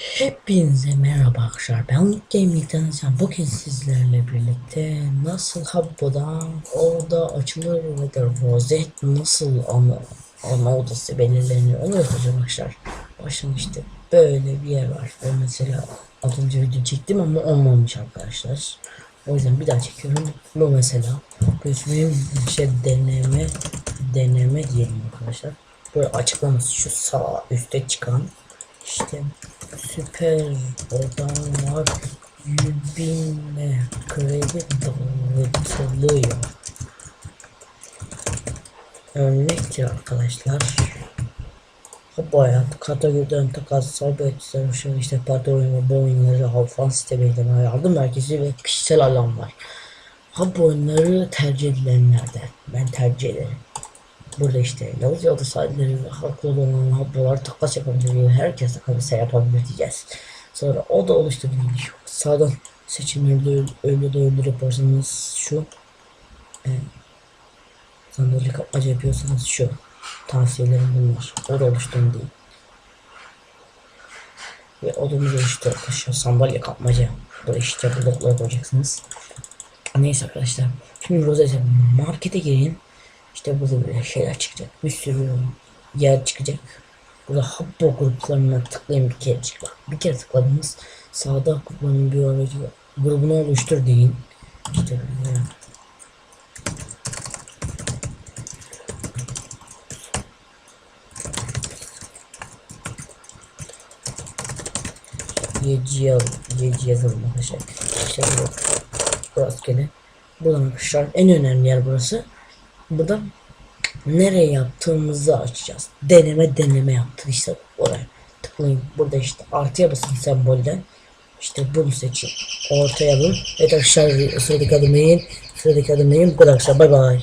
Hepinize merhaba arkadaşlar. Ben Umut Gaming'den sen bugün sizlerle birlikte nasıl Habbo'dan orada açılır ve de rozet nasıl ana, ana odası belirleniyor onu yapacağım arkadaşlar. Başım işte böyle bir yer var. Ben mesela az önce video çektim ama olmamış arkadaşlar. O yüzden bir daha çekiyorum. Bu mesela resmin şey deneme deneme diyelim arkadaşlar. Böyle açıklaması şu sağ üstte çıkan işte süper odan var. Yübinle kredi dağıtılıyor. Örnektir arkadaşlar. Hayat kategoriden takas sabit sarışın işte parti oyunu bu oyunları hafan sisteminden yardım merkezi ve kişisel alan var. Ha bu oyunları tercih edilenlerden ben tercih ederim. Burada işte Yavuz Yavuz sahileri ve haklı olan habbolar takas yapabilir. Herkes takası yapabilir diyeceğiz. Sonra o da oluşturulmuş. Sağdan seçimlerde öyle de öyle yaparsanız şu e, sandalye kapmaca yapıyorsanız şu tavsiyelerim bunlar. O da oluşturun değil. Ve odamız oluştu arkadaşlar. Sandalye kapmaca. Burada işte blokları koyacaksınız. Neyse arkadaşlar. Şimdi rozete markete girin. İşte burada böyle şeyler çıkacak. Bir sürü yer çıkacak. Burada Habbo gruplarına tıklayın bir kere çık. Bak bir kere tıkladınız. Sağda grupların bir aracı grubunu oluştur deyin. İşte böyle. Yeci yaz, yeci yazalım arkadaşlar. İşte bu rastgele. Buradan arkadaşlar en önemli yer burası. Burada nereye yaptığımızı açacağız. Deneme deneme yaptık işte oraya. Tıklayın. Burada işte artıya basın sembolden. İşte bunu seçin. Ortaya alın. Evet arkadaşlar sıradaki adım neyin? Sıradaki adım neyin? Bu kadar arkadaşlar. Bay bay.